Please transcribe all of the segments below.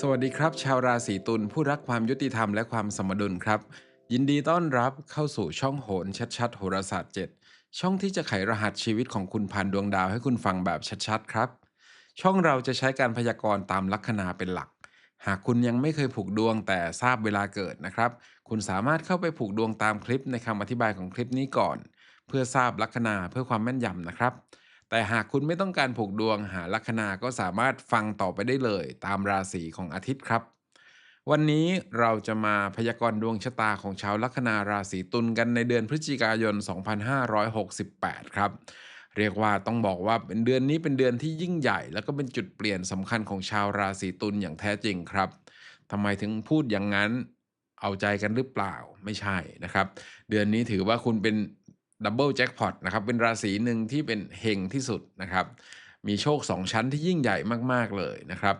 สวัสดีครับ ชาวราศีตุลผู้รักความยุติธรรมและความสมดุลครับ ยินดีต้อนรับเข้าสู่ช่องโหนชัดๆโหราศาสตร์ 7 ช่องที่จะไขรหัสชีวิตของคุณพันดวงดาวให้คุณฟังแบบชัดๆ ครับ ช่องเราจะใช้การพยากรณ์ตามลัคนาเป็นหลัก หากคุณยังไม่เคยผูกดวงแต่ทราบเวลาเกิดนะครับ คุณสามารถเข้าไปผูกดวงตามคลิปในคำอธิบายของคลิปนี้ก่อน เพื่อทราบลัคนาเพื่อความแม่นยำนะครับ แต่หากคุณไม่ต้องการผูกดวงหาลัคนาก็สามารถฟังต่อไปได้เลย ตามราศีของอาทิตย์ครับ วันนี้เราจะมาพยากรณ์ดวงชะตาของชาวลัคนาราศีตุลกันในเดือนพฤศจิกายน 2568 ครับเรียกว่าต้องบอกว่าเป็นเดือนนี้เป็นเดือนที่ยิ่งใหญ่ แล้วก็เป็นจุดเปลี่ยนสำคัญของชาวราศีตุลอย่างแท้จริงครับทำไมถึงพูดอย่างนั้นเอาใจกันหรือเปล่าไม่ใช่นะครับ เดือนนี้ถือว่าคุณเป็น ดับเบิลแจ็คพอตนะครับเป็นราศีหนึ่งที่เป็นเฮงที่สุดนะครับ มีโชค 2 ชั้นที่ยิ่งใหญ่มากๆเลยนะครับ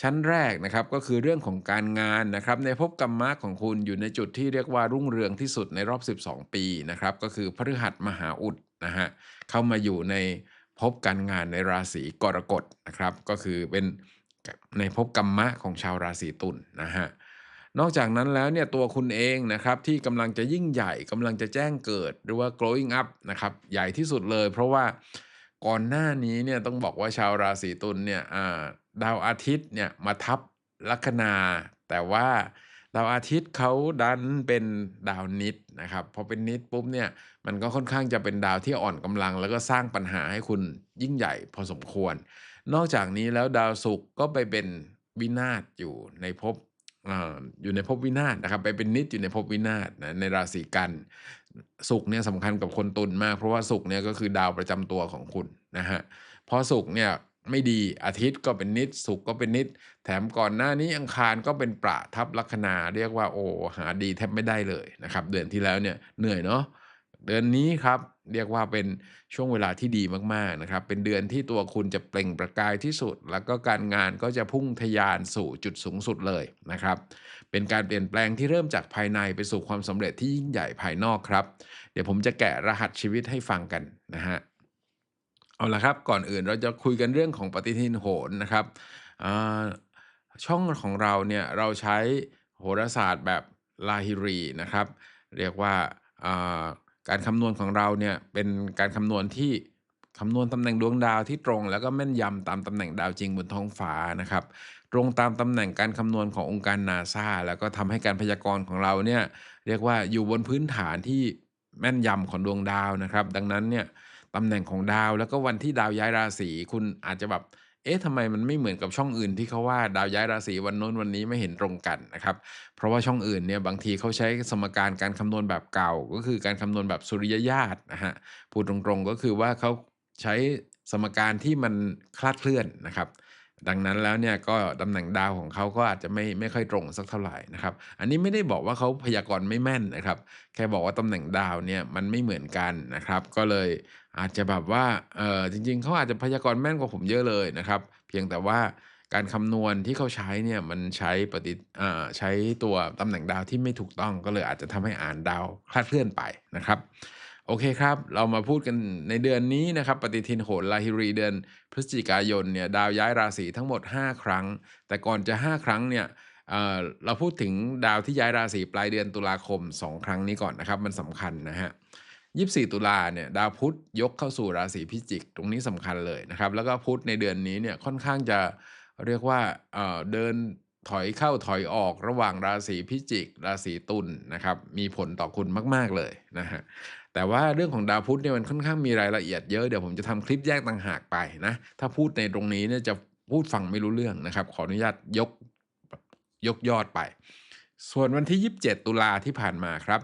ชั้นแรกนะครับก็คือเรื่องของการงานนะครับในภพกรรมะของคุณอยู่ในจุดที่เรียกว่ารุ่งเรืองที่สุดในรอบ 12 ปีนะครับก็คือพฤหัสมหาอุดนะฮะเข้ามาอยู่ในภพการงานในราศีกรกฎนะครับก็คือเป็นในภพกรรมะของชาวราศีตุลนะฮะ นอกจากนั้นแล้วเนี่ยตัวคุณเองนะครับที่กำลังจะยิ่งใหญ่กำลังจะแจ้งเกิดหรือว่า growing up นะครับใหญ่ที่สุดเลย เพราะว่าก่อนหน้านี้เนี่ยต้องบอกว่าชาวราศีตุลเนี่ยดาวอาทิตย์เนี่ยมาทับลัคนา แต่ว่าดาวอาทิตย์เขาดันเป็นดาวนิดนะครับพอเป็นนิดปุ๊บเนี่ยมันก็ค่อนข้างจะเป็นดาวที่อ่อนกำลัง แล้วก็สร้างปัญหาให้คุณยิ่งใหญ่พอสมควร นอกจากนี้แล้วดาวศุกร์ก็ไปเป็นวินาศอยู่ในภพ อยู่ในภพวินาศนะครับ ไปเป็นนิดอยู่ในภพวินาศนะในราศีกันสุกเนี่ยสำคัญกับคนตุลมาก เพราะว่าสุกเนี่ยก็คือดาวประจำตัวของคุณนะฮะพอสุกเนี่ยไม่ดีอาทิตย์ก็เป็นนิดศุกก็เป็นนิด แถมก่อนหน้านี้อังคารก็เป็นประทับลัคนาเรียกว่าโอ้หาดีแทบไม่ได้เลยนะครับ เดือนที่แล้วเนี่ยเหนื่อยเนาะ เดือนนี้ครับเรียกว่าเป็นช่วงเวลาที่ดีมากๆนะครับ เป็นเดือนที่ตัวคุณจะเปล่งประกายที่สุด แล้วก็การงานก็จะพุ่งทะยานสู่จุดสูงสุดเลยนะครับ เป็นการเปลี่ยนแปลงที่เริ่มจากภายในไปสู่ความสำเร็จที่ยิ่งใหญ่ภายนอกครับ เดี๋ยวผมจะแกะรหัสชีวิตให้ฟังกันนะฮะเอาละครับก่อนอื่นเราจะคุยกันเรื่องของปฏิทินโหรนะครับช่องของเราเนี่ยเราใช้โหราศาสตร์แบบลาฮิรีนะครับ เรียกว่าอ่า การคำนวณของเราเนี่ยเป็นการคำนวณที่คำนวณตำแหน่งดวงดาวที่ตรง แล้วก็แม่นยำตามตำแหน่งดาวจริงบนท้องฟ้านะครับ ตรงตามตำแหน่งการคำนวณขององค์การนาซาแล้วก็ทำให้การพยากรณ์ของเราเนี่ยเรียกว่าอยู่บนพื้นฐานที่แม่นยำของดวงดาวนะครับ ดังนั้นเนี่ยตำแหน่งของดาวแล้วก็วันที่ดาวย้ายราศีคุณอาจจะแบบ เอ๊ะทำไมมันไม่เหมือนกับช่องอื่นที่เขาว่าดาวย้ายราศีวันโน้นวันนี้ไม่เห็นตรงกันนะครับ เพราะว่าช่องอื่นเนี่ยบางทีเขาใช้สมการการคำนวณแบบเก่า ก็คือการคำนวณแบบสุริยญาตนะฮะพูดตรงๆก็คือว่าเขาใช้สมการที่มันคลาดเคลื่อนนะครับ ดังนั้นแล้วเนี่ยก็ตำแหน่งดาวของเขาก็อาจจะไม่ไม่ค่อยตรงสักเท่าไหร่นะครับ อันนี้ไม่ได้บอกว่าเขาพยากรณ์ไม่แม่นนะครับ แค่บอกว่าตำแหน่งดาวเนี่ยมันไม่เหมือนกันนะครับ ก็เลย อาจจะแบบว่าเออจริง ๆเขาอาจจะพยากรณ์แม่นกว่าผมเยอะเลยนะครับ เพียงแต่ว่าการคำนวณที่เขาใช้เนี่ยมันใช้ปฏิใช้ตัวตำแหน่งดาวที่ไม่ถูกต้องก็เลยอาจจะทำให้อ่านดาวคลาดเคลื่อนไปนะครับ โอเคครับ เรามาพูดกันในเดือนนี้นะครับ ปฏิทินโหราฮิรีเดือนพฤศจิกายนเนี่ยดาวย้ายราศีทั้งหมด 5 ครั้ง แต่ก่อนจะ 5 ครั้งเนี่ยเเราพูดถึงดาวที่ย้ายราศีปลายเดือนตุลาคม 2 ครั้งนี้ก่อนนะครับ มันสำคัญนะฮะ 24 ตุลาเนี่ยดาวพุธยกเข้าสู่ราศีพิจิก ตรงนี้สำคัญเลยนะครับ แล้วก็พุธในเดือนนี้เนี่ยค่อนข้างจะเรียกว่าเอ่อเดินถอยเข้าถอยออกระหว่างราศีพิจิก ราศีตุลนะครับมีผลต่อคุณมาก ๆเลยนะฮะแต่ว่าเรื่องของดาวพุธเนี่ยมันค่อนข้างมีรายละเอียดเยอะเดี๋ยวผมจะทำคลิปแยกต่างหากไปนะถ้าพูดในตรงนี้เนี่ยจะพูดฟังไม่รู้เรื่องนะครับ ขออนุญาตยกยกยอดไป ส่วนวันที่ 27 ตุลาที่ผ่านมาครับ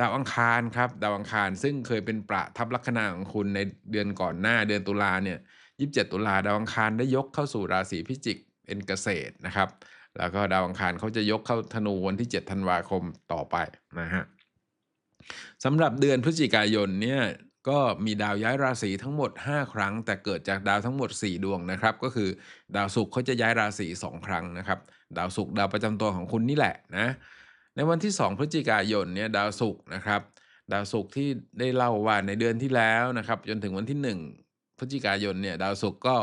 ดาวอังคารครับ ดาวอังคารซึ่งเคยเป็นประทับลัคนาของคุณในเดือนก่อนหน้าเดือนตุลาเนี่ย27ตุลาดาวอังคารได้ยกเข้าสู่ราศีพิจิกเป็นเกษตรนะครับ แล้วก็ดาวอังคารเขาจะยกเข้าธนูวันที่ 7 ธันวาคมต่อไปนะฮะสำหรับเดือนพฤศจิกายนเนี่ยก็มีดาวย้ายราศีทั้งหมด 5 ครั้ง แต่เกิดจากดาวทั้งหมด 4 ดวงนะครับ ก็คือดาวศุกร์เขาจะย้ายราศี2ครั้งนะครับ ดาวศุกร์ดาวประจำตัวของคุณนี่แหละนะ ในวันที่ 2 พฤศจิกายนเนี่ยดาวศุกร์นะครับ ดาวศุกร์ที่ได้เล่าว่าในเดือนที่แล้วนะครับ จนถึงวันที่ 1 พฤศจิกายนเนี่ยดาวศุกร์ก็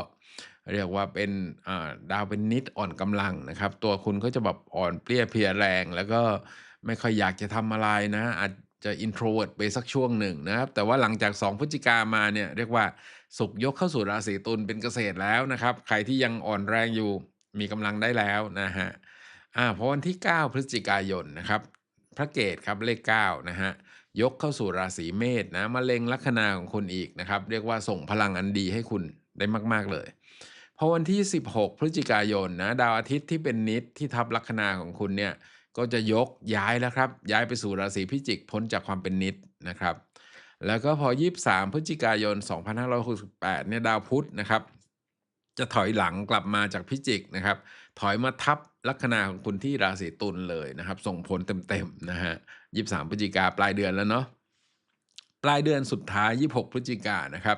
เรียกว่าเป็นดาวเป็นนิดอ่อนกำลังนะครับ ตัวคุณก็จะแบบอ่อนเปรี้ยเพลียแรง แล้วก็ไม่ค่อยอยากจะทำอะไรนะอาจจะ introvert ไปสักช่วงหนึ่งนะครับ แต่ว่าหลังจาก 2พฤศจิกามาเนี่ยเรียกว่าศุกร์ยกเข้าสู่ราศีตุลเป็นเกษตรแล้วนะครับ ใครที่ยังอ่อนแรงอยู่มีกำลังได้แล้วนะฮะ อ่าพอวันที่ 9 พฤศจิกายนนะครับ พระเกตครับเลข9นะฮะยกเข้าสู่ราศีเมษนะมาเล็งลัคนาของคุณอีกนะครับ เรียกว่าส่งพลังอันดีให้คุณได้มาก ๆ เลยพอวันที่ 16 พฤศจิกายนนะดาวอาทิตย์ที่เป็นนิดที่ทับลัคนาของคุณเนี่ยก็จะยกย้ายแล้วครับ ย้ายไปสู่ราศีพิจิกพ้นจากความเป็นนิดนะครับ แล้วก็พอ 23 พฤศจิกายน 2568เนี่ยดาวพุธนะครับ จะถอยหลังกลับมาจากพิจิกนะครับ ถอยมาทับลัคนาของคุณที่ราศีตุลเลยนะครับ ส่งผลเต็มๆนะฮะ23พฤศจิกาปลายเดือนแล้วเนาะปลายเดือนสุดท้าย 26 พฤศจิกานะครับ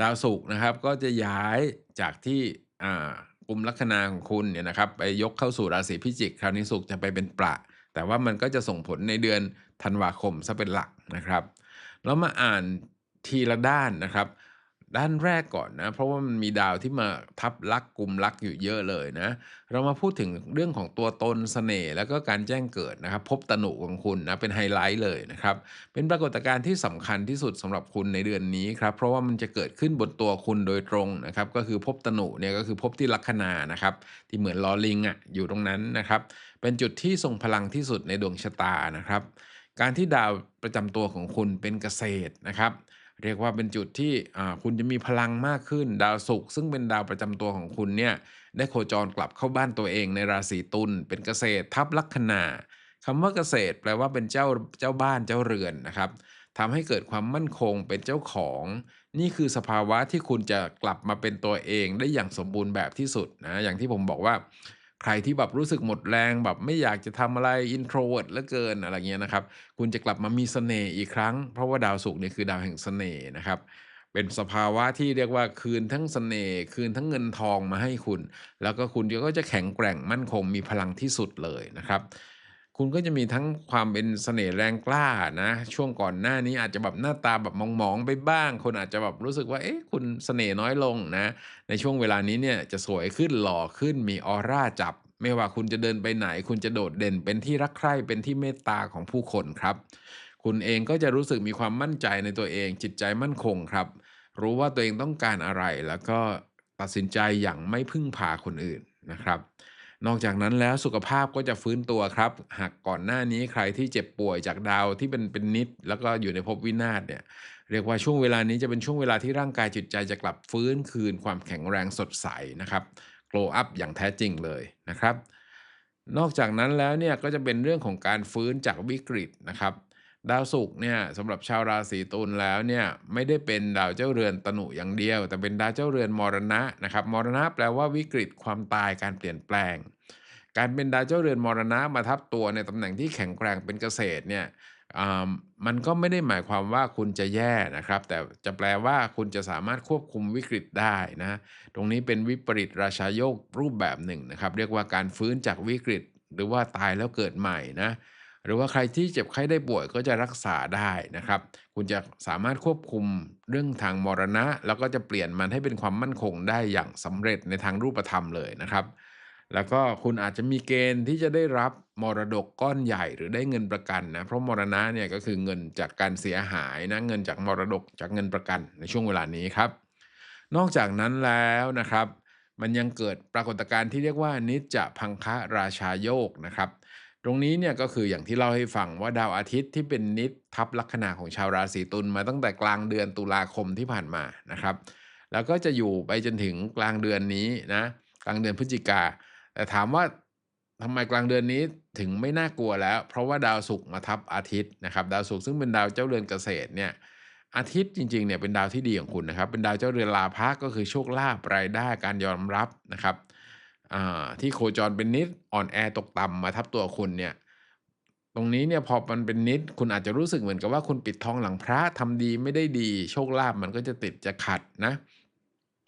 ดาวศุกร์นะครับก็จะย้ายจากที่อ่ากลุ่มลัคนาของคุณเนี่ยนะครับไปยกเข้าสู่ราศีพิจิก คราวนี้ศุกร์จะไปเป็นประ แต่ว่ามันก็จะส่งผลในเดือนธันวาคมซะเป็นหลักนะครับ แล้วมาอ่านทีละด้านนะครับ ด้านแรกก่อนนะ เพราะว่ามันมีดาวที่มาทับลักกลุ่มลักอยู่เยอะเลยนะ เรามาพูดถึงเรื่องของตัวตนเสน่ห์แล้วก็การแจ้งเกิดนะครับ พบตนุของคุณนะเป็นไฮไลท์เลยนะครับ เป็นปรากฏการณ์ที่สำคัญที่สุดสำหรับคุณในเดือนนี้ครับ เพราะว่ามันจะเกิดขึ้นบนตัวคุณโดยตรงนะครับ ก็คือพบตนุเนี่ยก็คือพบที่ลัคนานะครับ ที่เหมือนลอลิงอะอยู่ตรงนั้นนะครับ เป็นจุดที่ทรงพลังที่สุดในดวงชะตานะครับ การที่ดาวประจำตัวของคุณเป็นเกษตรนะครับ เรียกว่าเป็นจุดที่คุณจะมีพลังมากขึ้น ดาวศุกร์ซึ่งเป็นดาวประจำตัวของคุณเนี่ยได้โคจรกลับเข้าบ้านตัวเองในราศีตุลเป็นเกษตรทับลัคนาคำว่าเกษตรแปลว่าเป็นเจ้าเจ้าบ้านเจ้าเรือนนะครับทำให้เกิดความมั่นคงเป็นเจ้าของ นี่คือสภาวะที่คุณจะกลับมาเป็นตัวเองได้อย่างสมบูรณ์แบบที่สุดนะอย่างที่ผมบอกว่า ใครที่แบบรู้สึกหมดแรงแบบไม่อยากจะทำอะไรอินโทรเวิร์ดเหลือเกินอะไรเงี้ยนะครับ คุณจะกลับมามีเสน่ห์อีกครั้ง เพราะว่าดาวศุกร์เนี่ยคือดาวแห่งเสน่ห์นะครับ เป็นสภาวะที่เรียกว่าคืนทั้งเสน่ห์คืนทั้งเงินทองมาให้คุณ แล้วก็คุณก็จะแข็งแกร่งมั่นคงมีพลังที่สุดเลยนะครับ คุณก็จะมีทั้งความเป็นเสน่ห์แรงกล้านะ ช่วงก่อนหน้านี้อาจจะแบบหน้าตาแบบมองๆไปบ้าง คนอาจจะแบบรู้สึกว่าเอ๊ะคุณเสน่ห์น้อยลงนะ ในช่วงเวลานี้เนี่ยจะสวยขึ้นหล่อขึ้นมีออร่าจับ ไม่ว่าคุณจะเดินไปไหน คุณจะโดดเด่นเป็นที่รักใคร่เป็นที่เมตตาของผู้คนครับ คุณเองก็จะรู้สึกมีความมั่นใจในตัวเอง จิตใจมั่นคงครับ รู้ว่าตัวเองต้องการอะไรแล้วก็ตัดสินใจอย่างไม่พึ่งพาคนอื่นนะครับ นอกจากนั้นแล้วสุขภาพก็จะฟื้นตัวครับ หากก่อนหน้านี้ใครที่เจ็บป่วยจากดาวที่เป็นเป็นนิด แล้วก็อยู่ในภพวินาศเนี่ยเรียกว่าช่วงเวลานี้จะเป็นช่วงเวลาที่ร่างกายจิตใจจะกลับฟื้นคืนความแข็งแรงสดใสนะครับโกลอัพอย่างแท้จริงเลยนะครับ นอกจากนั้นแล้วเนี่ยก็จะเป็นเรื่องของการฟื้นจากวิกฤตนะครับ ดาวศุกร์เนี่ยสำหรับชาวราศีตุลแล้วเนี่ยไม่ได้เป็นดาวเจ้าเรือนตนุอย่างเดียว แต่เป็นดาวเจ้าเรือนมรณะนะครับมรณะแปลว่าวิกฤตความตายการเปลี่ยนแปลง การเป็นดาวเจ้าเรือนมรณะมาทับตัวในตำแหน่งที่แข็งแกร่งเป็นเกษตรเนี่ยอ่ามันก็ไม่ได้หมายความว่าคุณจะแย่นะครับ แต่จะแปลว่าคุณจะสามารถควบคุมวิกฤตได้นะตรงนี้เป็นวิปริตราชาโยกรูปแบบหนึ่งนะครับ เรียกว่าการฟื้นจากวิกฤต หรือว่าตายแล้วเกิดใหม่นะ หรือว่าใครที่เจ็บไข้ได้ป่วยก็จะรักษาได้นะครับ คุณจะสามารถควบคุมเรื่องทางมรณะ แล้วก็จะเปลี่ยนมันให้เป็นความมั่นคงได้อย่างสำเร็จในทางรูปธรรมเลยนะครับ แล้วก็คุณอาจจะมีเกณฑ์ที่จะได้รับมรดกก้อนใหญ่หรือได้เงินประกันนะ เพราะมรณะเนี่ยก็คือเงินจากการเสียหายนะเงินจากมรดกจากเงินประกันในช่วงเวลานี้ครับ นอกจากนั้นแล้วนะครับ มันยังเกิดปรากฏการณ์ที่เรียกว่านิจจะพังคะราชาโยกนะครับ ตรงนี้เนี่ยก็คืออย่างที่เล่าให้ฟังว่าดาวอาทิตย์ที่เป็นนิจทับลัคนาของชาวราศีตุลมาตั้งแต่กลางเดือนตุลาคมที่ผ่านมานะครับ แล้วก็จะอยู่ไปจนถึงกลางเดือนนี้นะกลางเดือนพฤศจิกา แต่ถามว่าทำไมกลางเดือนนี้ถึงไม่น่ากลัวแล้ว เพราะว่าดาวศุกร์มาทับอาทิตย์นะครับ ดาวศุกร์ซึ่งเป็นดาวเจ้าเรือนเกษตรเนี่ยอาทิตย์จริงๆเนี่ยเป็นดาวที่ดีของคุณนะครับ เป็นดาวเจ้าเรือนลาภะก็คือโชคลาภรายได้การยอมรับนะครับ ที่โคจรเป็นนิดอ่อนแอตกต่ำมาทับตัวคุณเนี่ยตรงนี้เนี่ยพอมันเป็นนิดคุณอาจจะรู้สึกเหมือนกับว่าคุณปิดทองหลังพระทำดีไม่ได้ดี โชคลาภมันก็จะติดจะขัดนะ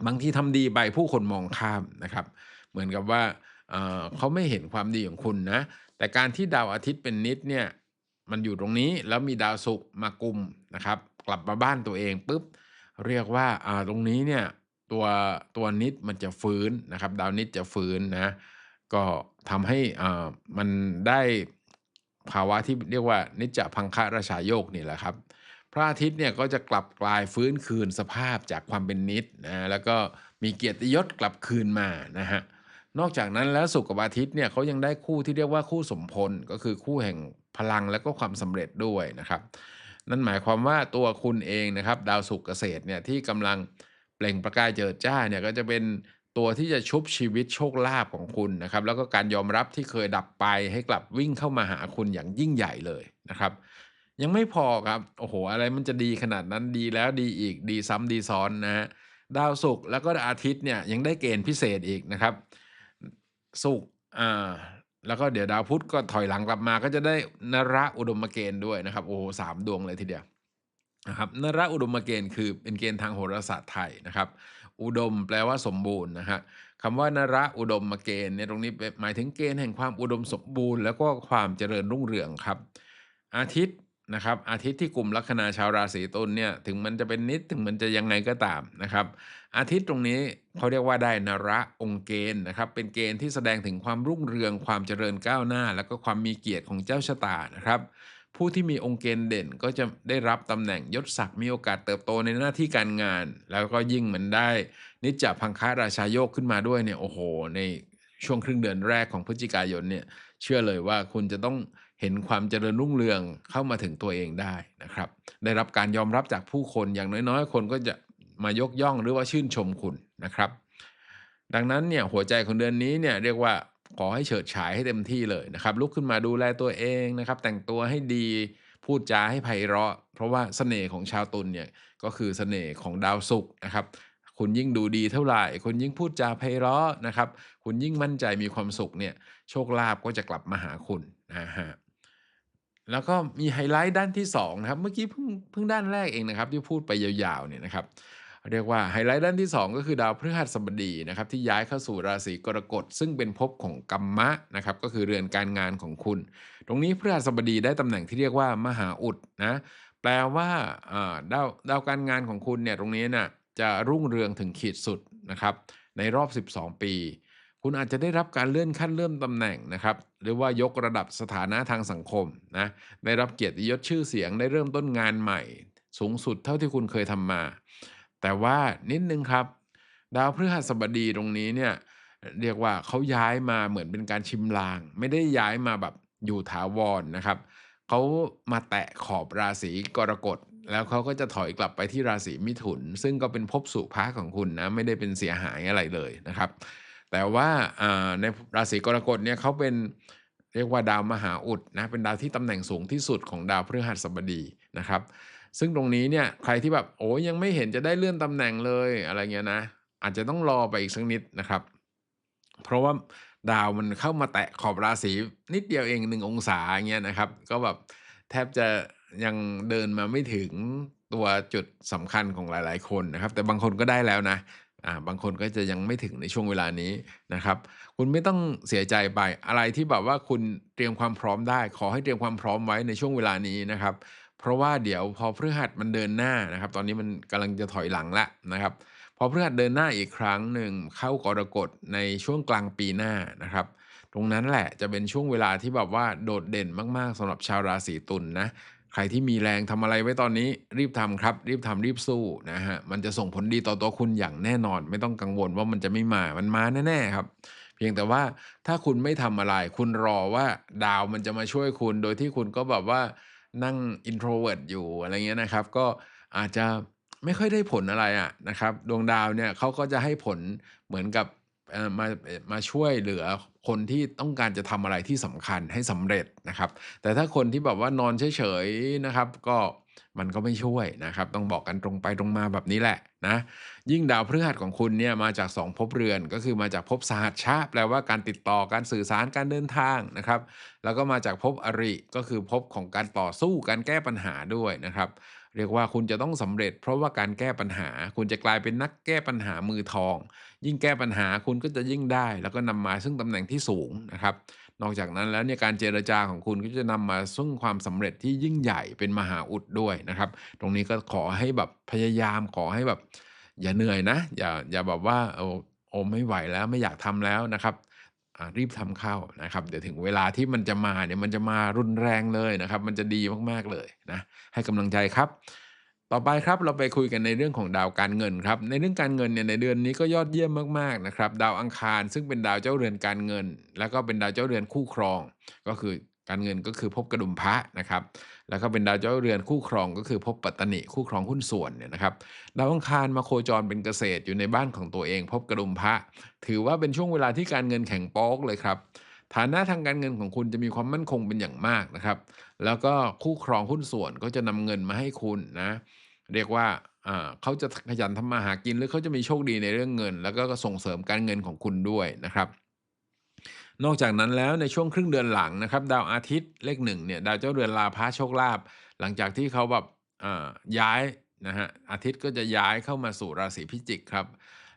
บางทีทำดีไปผู้คนมองข้ามนะครับ เหมือนกับว่าเเขาไม่เห็นความดีของคุณนะ แต่การที่ดาวอาทิตย์เป็นนิดเนี่ยมันอยู่ตรงนี้แล้วมีดาวศุกร์มากุมนะครับ กลับมาบ้านตัวเองปุ๊บเรียกว่าตรงนี้เนี่ย ตัวตัวนิดมันจะฟื้นนะครับ ดาวนิดจะฟื้นนะก็ทำให้อ่ามันได้ภาวะที่เรียกว่านิจจพังคะราชาโยกนี่แหละครับ พระอาทิตย์เนี่ยก็จะกลับกลายฟื้นคืนสภาพจากความเป็นนิดนะแล้วก็มีเกียรติยศกลับคืนมานะฮะนอกจากนั้นแล้วสุขกับอาทิตย์เนี่ยเขายังได้คู่ที่เรียกว่าคู่สมพลก็คือคู่แห่งพลังและก็ความสำเร็จด้วยนะครับ นั่นหมายความว่าตัวคุณเองนะครับ ดาวศุกเกษตรเนี่ยที่กำลัง เปล่งประกายเจิดจ้าเนี่ยก็จะเป็นตัวที่จะชุบชีวิตโชคลาภของคุณนะครับ แล้วก็การยอมรับที่เคยดับไปให้กลับวิ่งเข้ามาหาคุณอย่างยิ่งใหญ่เลยนะครับ ยังไม่พอครับโอ้โหอะไรมันจะดีขนาดนั้นดีแล้วดีอีกดีซ้ำดีซ้อนนะฮะดาวศุกร์แล้วก็อาทิตย์เนี่ยยังได้เกณฑ์พิเศษอีกนะครับศุกร์อ่าแล้วก็เดี๋ยวดาวพุธก็ถอยหลังกลับมาก็จะได้นระอุดมเกณฑ์ด้วยนะครับโอ้โหสามดวงเลยทีเดียว นะครับนระอุดมเกณฑ์คือเป็นเกณฑ์ทางโหราศาสตร์ไทยนะครับ อุดมแปลว่าสมบูรณ์นะฮะคำว่านระอุดมเกณฑ์เนี่ยตรงนี้หมายถึงเกณฑ์แห่งความอุดมสมบูรณ์ แล้วก็ความเจริญรุ่งเรืองครับ อาทิตย์นะครับ อาทิตย์ที่กลุ่มลัคนาชาวราศีตุลเนี่ยถึงมันจะเป็นนิดถึงมันจะยังไงก็ตามนะครับ อาทิตย์ตรงนี้เขาเรียกว่าได้นระองค์เกณฑ์นะครับ เป็นเกณฑ์ที่แสดงถึงความรุ่งเรือง ความเจริญก้าวหน้า แล้วก็ความมีเกียรติของเจ้าชะตานะครับ ผู้ที่มีองค์เกณฑ์เด่นก็จะได้รับตำแหน่งยศศักดิ์มีโอกาสเติบโตในหน้าที่การงาน แล้วก็ยิ่งเหมือนได้ นิจจพังคาราชาโยกขึ้นมาด้วยเนี่ยโอ้โห ในช่วงครึ่งเดือนแรกของพฤศจิกายนเนี่ยเชื่อเลยว่าคุณจะต้องเห็นความเจริญรุ่งเรืองเข้ามาถึงตัวเองได้นะครับ ได้รับการยอมรับจากผู้คนอย่างน้อยๆ คนก็จะมายกย่องหรือว่าชื่นชมคุณนะครับ ดังนั้นเนี่ยหัวใจของเดือนนี้เนี่ยเรียกว่า ขอให้เฉิดฉายให้เต็มที่เลยนะครับลุกขึ้นมาดูแลตัวเองนะครับ แต่งตัวให้ดีพูดจาให้ไพเราะ เพราะว่าเสน่ห์ของชาวตุลเนี่ยก็คือเสน่ห์ของดาวศุกร์นะครับ คุณยิ่งดูดีเท่าไหร่คุณยิ่งพูดจาไพเราะนะครับ คุณยิ่งมั่นใจมีความสุขเนี่ยโชคลาภก็จะกลับมาหาคุณนะฮะแล้วก็มีไฮไลท์ด้านที่2นะครับเมื่อกี้เพิ่งเพิ่งด้านแรกเองนะครับ ที่พูดไปยาวๆเนี่ยนะครับ เรียกว่าไฮไลท์ด้านที่ 2 ก็คือดาวพฤหัสบดีนะครับที่ย้ายเข้าสู่ราศีกรกฎซึ่งเป็นภพของกัมมะนะครับก็คือเรือนการงานของคุณ ตรงนี้พฤหัสบดีได้ตำแหน่งที่เรียกว่ามหาอุดนะแปลว่าดาวดาวการงานของคุณเนี่ยตรงนี้น่ะจะรุ่งเรืองถึงขีดสุดนะครับในรอบ 12 ปี คุณอาจจะได้รับการเลื่อนขั้นเลื่อนตำแหน่งนะครับหรือว่ายกระดับสถานะทางสังคมนะได้รับเกียรติยศชื่อเสียงได้เริ่มต้นงานใหม่ สูงสุดเท่าที่คุณเคยทำมา แต่ว่านิดนึงครับ ดาวพฤหัสบดีตรงนี้เนี่ยเรียกว่าเขาย้ายมาเหมือนเป็นการชิมลาง ไม่ได้ย้ายมาแบบอยู่ถาวรนะครับเขามาแตะขอบราศีกรกฎแล้วเขาก็จะถอยกลับไปที่ราศีมิถุน ซึ่งก็เป็นภพสุภาของคุณนะไม่ได้เป็นเสียหายอะไรเลยนะครับ แต่ว่าในราศีกรกฎเนี่ยเขาเป็นเรียกว่าดาวมหาอุดนะเป็นดาวที่ตำแหน่งสูงที่สุดของดาวพฤหัสบดีนะครับ ซึ่งตรงนี้เนี่ยใครที่แบบโอ้ยยังไม่เห็นจะได้เลื่อนตำแหน่งเลยอะไรเงี้ยนะ อาจจะต้องรอไปอีกสักนิดนะครับ เพราะว่าดาวมันเข้ามาแตะขอบราศีนิดเดียวเองหนึ่งองศาเงี้ยนะครับ ก็แบบแทบจะยังเดินมาไม่ถึงตัวจุดสำคัญของหลาย ๆ คนนะครับ แต่บางคนก็ได้แล้วนะอ่าบางคนก็จะยังไม่ถึงในช่วงเวลานี้นะครับ คุณไม่ต้องเสียใจไปอะไรที่แบบว่าคุณเตรียมความพร้อมได้ ขอให้เตรียมความพร้อมไว้ในช่วงเวลานี้นะครับ เพราะว่าเดี๋ยวพอพฤหัสมันเดินหน้านะครับ ตอนนี้มันกำลังจะถอยหลังละนะครับพอพฤหัสเดินหน้าอีกครั้งหนึ่งเข้ากรกฎในช่วงกลางปีหน้านะครับ ตรงนั้นแหละจะเป็นช่วงเวลาที่แบบว่าโดดเด่นมาก ๆสำหรับชาวราศีตุลนนะใครที่มีแรงทำอะไรไว้ตอนนี้รีบทำครับ รีบทำรีบสู้นะฮะมันจะส่งผลดีต่อตัวคุณอย่างแน่นอน ไม่ต้องกังวลว่ามันจะไม่มามันมาแน่ๆครับ เพียงแต่ว่าถ้าคุณไม่ทำอะไร คุณรอว่าดาวมันจะมาช่วยคุณ โดยที่คุณก็แบบว่า นั่งอินโทรเวิร์ตอยู่อะไรเงี้ยนะครับ ก็อาจจะไม่ค่อยได้ผลอะไรอะนะครับดวงดาวเนี่ยเขาก็จะให้ผลเหมือนกับมามาช่วยเหลือคนที่ต้องการจะทำอะไรที่สำคัญให้สำเร็จนะครับ แต่ถ้าคนที่แบบว่านอนเฉยๆนะครับ ก็ มันก็ไม่ช่วยนะครับ ต้องบอกกันตรงไปตรงมาแบบนี้แหละนะยิ่งดาวพฤหัสของคุณเนี่ยมาจาก 2 ภพเรือนก็คือมาจากภพสหัชชะแปลว่าการติดต่อการสื่อสารการเดินทางนะครับ แล้วก็มาจากภพอริก็คือภพของการต่อสู้การแก้ปัญหาด้วยนะครับ เรียกว่าคุณจะต้องสำเร็จ เพราะว่าการแก้ปัญหา คุณจะกลายเป็นนักแก้ปัญหามือทอง ยิ่งแก้ปัญหาคุณก็จะยิ่งได้ แล้วก็นำมาซึ่งตำแหน่งที่สูงนะครับ นอกจากนั้นแล้วเนี่ยการเจรจาของคุณก็จะนำมาซึ่งความสำเร็จที่ยิ่งใหญ่เป็นมหาอุดด้วยนะครับ ตรงนี้ก็ขอให้แบบพยายามขอให้แบบ อย่าเหนื่อยนะ อย่าอย่าแบบว่าโอ้โอไม่ไหวแล้วไม่อยากทำแล้วนะครับรีบทำเข้านะครับเดี๋ยวถึงเวลาที่มันจะมาเนี่ยมันจะมารุนแรงเลยนะครับ มันจะดีมากๆเลยนะให้กำลังใจครับ ต่อไปครับเราไปคุยกันในเรื่องของดาวการเงินครับในเรื่องการเงินเนี่ยในเดือนนี้ก็ยอดเยี่ยมมากๆนะครับดาวอังคารซึ่งเป็นดาวเจ้าเรือนการเงิน แล้วก็เป็นดาวเจ้าเรือนคู่ครอง ก็คือการเงินก็คือภพกระดุมพระนะครับแล้วก็เป็นดาวเจ้าเรือนคู่ครองก็คือภพปัตตนิคู่ครองหุ้นส่วนเนี่ยนะครับดาวอังคารมาโคจรเป็นเกษตรอยู่ในบ้านของตัวเองภพกระดุมพระถือว่าเป็นช่วงเวลาที่การเงินแข็งโป๊กเลยครับฐานะทางการเงินของคุณจะมีความมั่นคงเป็นอย่างมากนะครับ แล้วก็คู่ครองหุ้นส่วนก็จะนำเงินมาให้คุณนะ เรียกว่าเขาจะขยันทำมาหากินหรือเขาจะมีโชคดีในเรื่องเงิน แล้วก็ส่งเสริมการเงินของคุณด้วยนะครับ นอกจากนั้นแล้วในช่วงครึ่งเดือนหลังนะครับ ดาวอาทิตย์เลขหนึ่งเนี่ยดาวเจ้าเรือนลาภะโชคลาภหลังจากที่เขาแบบย้ายนะฮะอาทิตย์ก็จะย้ายเข้ามาสู่ราศีพิจิกครับ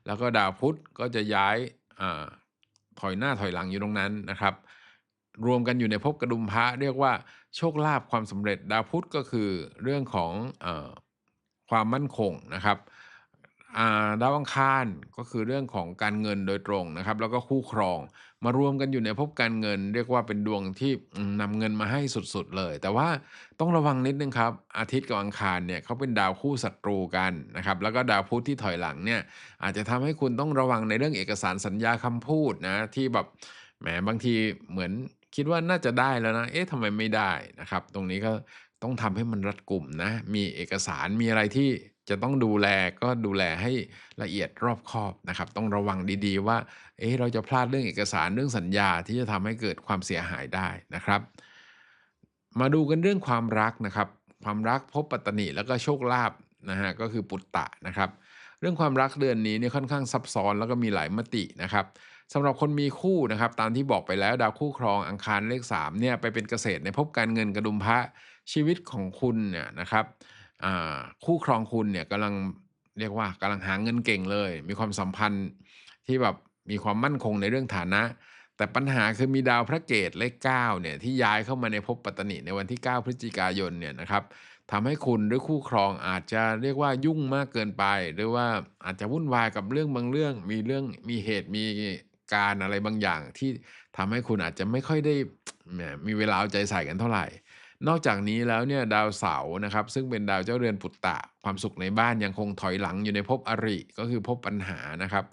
แล้วก็ดาวพุธก็จะย้ายอถอยหน้าถอยหลังอยู่ตรงนั้นนะครับ รวมกันอยู่ในภพกระดุมพระเรียกว่าโชคลาภความสำเร็จดาวพุธก็คือเรื่องของ ความมั่นคงนะครับดาวอังคารก็คือเรื่องของการเงินโดยตรงนะครับ แล้วก็คู่ครองมารวมกันอยู่ในภพการเงิน เรียกว่าเป็นดวงที่อืมนำเงินมาให้สุดๆเลย แต่ว่าต้องระวังนิดนึงครับ อาทิตย์กับอังคารเนี่ยเขาเป็นดาวคู่ศัตรูกันนะครับแล้วก็ดาวพุธที่ถอยหลังเนี่ยอาจจะทำให้คุณต้องระวังในเรื่องเอกสารสัญญาคำพูดนะที่แบบแหมบางทีเหมือนคิดว่าน่าจะได้แล้วนะ เอ๊ะทำไมไม่ได้นะครับ ตรงนี้ก็ ต้องทำให้มันรัดกลุ่มนะ มีเอกสารมีอะไรที่จะต้องดูแลก็ดูแลให้ละเอียดรอบคอบนะครับ ต้องระวังดีๆ ว่า เอ๊ะเราจะพลาดเรื่องเอกสารเรื่องสัญญาที่จะทำให้เกิดความเสียหายได้นะครับ มาดูกันเรื่องความรักนะครับ ความรักพบปัตตนิแล้วก็โชคลาภนะฮะก็คือปุตตะนะครับ เรื่องความรักเดือนนี้เนี่ยค่อนข้างซับซ้อนแล้วก็มีหลายมตินะครับสำหรับคนมีคู่นะครับ ตามที่บอกไปแล้วดาวคู่ครองอังคารเลข3เนี่ยไปเป็นเกษตรในภพการเงินกระดุมพระ ชีวิตของคุณเนี่ยนะครับคู่ครองคุณเนี่ยกำลังเรียกว่ากำลังหาเงินเก่งเลย มีความสัมพันธ์ที่แบบมีความมั่นคงในเรื่องฐานะ แต่ปัญหาคือมีดาวพระเกตเลข9เนี่ยที่ย้ายเข้ามาในภพปัตตนิในวันที่ 9 พฤศจิกายนเนี่ยนะครับทำให้คุณหรือคู่ครองอาจจะเรียกว่ายุ่งมากเกินไป หรือว่าอาจจะวุ่นวายกับเรื่องบางเรื่อง มีเรื่องมีเหตุมีการอะไรบางอย่างที่ทำให้คุณอาจจะไม่ค่อยได้มมีเวลาเอาใจใส่กันเท่าไหร่ นอกจากนี้แล้วเนี่ยดาวเสาร์นะครับซึ่งเป็นดาวเจ้าเรือนปุตตะ ความสุขในบ้านยังคงถอยหลังอยู่ในภพอริก็คือภพปัญหานะครับ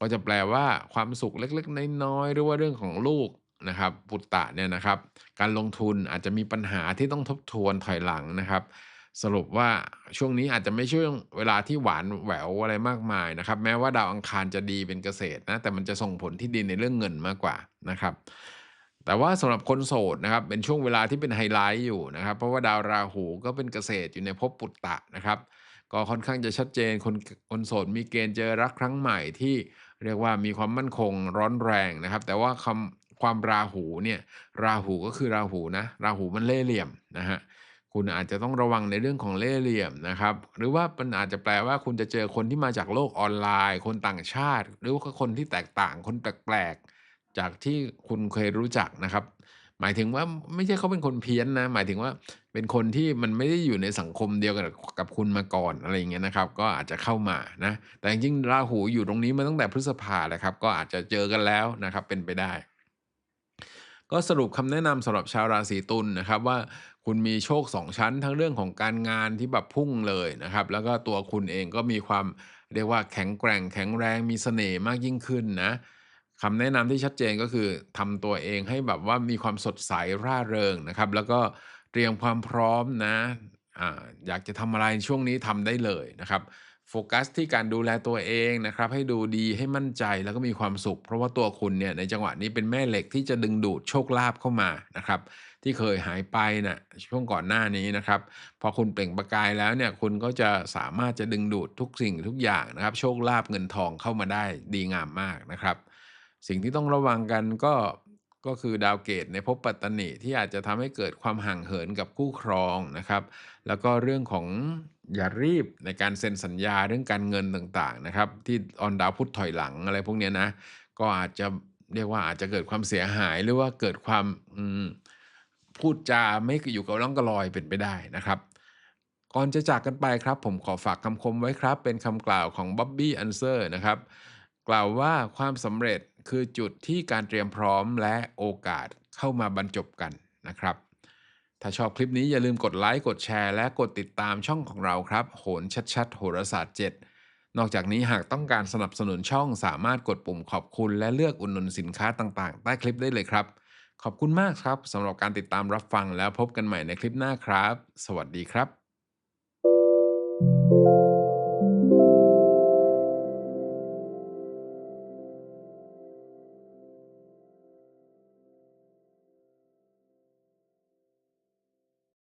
ก็จะแปลว่าความสุขเล็กๆน้อยๆหรือว่าเรื่องของลูกนะครับปุตตะเนี่ยนะครับการลงทุนอาจจะมีปัญหาที่ต้องทบทวนถอยหลังนะครับ สรุปว่าช่วงนี้อาจจะไม่ช่วงเวลาที่หวานแหววอะไรมากมายนะครับ แม้ว่าดาวอังคารจะดีเป็นเกษตรนะแต่มันจะส่งผลที่ดีในเรื่องเงินมากกว่านะครับ แต่ว่าสำหรับคนโสดนะครับเป็นช่วงเวลาที่เป็นไฮไลท์อยู่นะครับ เพราะว่าดาวราหูก็เป็นเกษตรอยู่ในภพปุตตะนะครับ ก็ค่อนข้างจะชัดเจนคนคนโสดมีเกณฑ์เจอรักครั้งใหม่ที่เรียกว่ามีความมั่นคงร้อนแรงนะครับ แต่ว่าคำความราหูเนี่ยราหูก็คือราหูนะราหูมันเล่ห์เหลี่ยมนะฮะคุณอาจจะต้องระวังในเรื่องของเล่ห์เหลี่ยมนะครับ หรือว่ามันอาจจะแปลว่าคุณจะเจอคนที่มาจากโลกออนไลน์ คนต่างชาติ หรือว่าคนที่แตกต่างคนแปลก จากที่คุณเคยรู้จักนะครับ หมายถึงว่าไม่ใช่เขาเป็นคนเพี้ยนนะ หมายถึงว่าเป็นคนที่มันไม่ได้อยู่ในสังคมเดียวกับกับคุณมาก่อนอะไรอย่างเงี้ยนะครับ ก็อาจจะเข้ามานะ แต่จริงๆราหูอยู่ตรงนี้มาตั้งแต่พฤษภาแหละครับ ก็อาจจะเจอกันแล้วนะครับ เป็นไปได้ ก็สรุปคำแนะนำสำหรับชาวราศีตุลนะครับว่าคุณมีโชค 2 ชั้น ทั้งเรื่องของการงานที่แบบพุ่งเลยนะครับ แล้วก็ตัวคุณเองก็มีความเรียกว่าแข็งแกร่งแข็งแรงมีเสน่ห์มากยิ่งขึ้นนะ คำแนะนำที่ชัดเจนก็คือทำตัวเองให้แบบว่ามีความสดใสร่าเริงนะครับ แล้วก็เตรียมความพร้อมนะอาอยากจะทำอะไรช่วงนี้ทำได้เลยนะครับโฟกัสที่การดูแลตัวเองนะครับ ให้ดูดีให้มั่นใจแล้วก็มีความสุข เพราะว่าตัวคุณเนี่ยในจังหวะนี้เป็นแม่เหล็กที่จะดึงดูดโชคลาภเข้ามานะครับ ที่เคยหายไปนะ่ะช่วงก่อนหน้านี้นะครับ พอคุณเปล่งประกายแล้วเนี่ยคุณก็จะสามารถจะดึงดูดทุกสิ่งทุกอย่างนะครับ โชคลาภเงินทองเข้ามาได้ดีงามมากนะครับ สิ่งที่ต้องระวังกันก็ก็คือดาวเกตในภพปัตตนิที่อาจจะทำให้เกิดความห่างเหินกับคู่ครองนะครับ แล้วก็เรื่องของอย่ารีบในการเซ็นสัญญาเรื่องการเงินต่างๆนะครับที่ออนดาวพุธถอยหลังอะไรพวกนี้นะก็อาจจะเรียกว่าอาจจะเกิดความเสียหายหรือว่าเกิดความพูดจาไม่อยู่กับร่องกับรอยเป็นไปได้นะครับก่อนจะจากกันไปครับ ผมขอฝากคำคมไว้ครับ เป็นคำกล่าวของบ๊อบบี้อันเซอร์นะครับ กล่าวว่าความสำเร็จคือจุดที่การเตรียมพร้อมและโอกาสเข้ามาบรรจบกันนะครับ ถ้าชอบคลิปนี้อย่าลืมกดไลค์กดแชร์ และกดติดตามช่องของเราครับ โหนชัดๆ โหราศาสตร์ 7 นอกจากนี้หากต้องการสนับสนุนช่องสามารถกดปุ่มขอบคุณและเลือกอุดหนุนสินค้าต่างๆ ใต้คลิปได้เลยครับ ขอบคุณมากครับสำหรับการติดตามรับฟังแล้วพบกันใหม่ในคลิปหน้าครับ สวัสดีครับ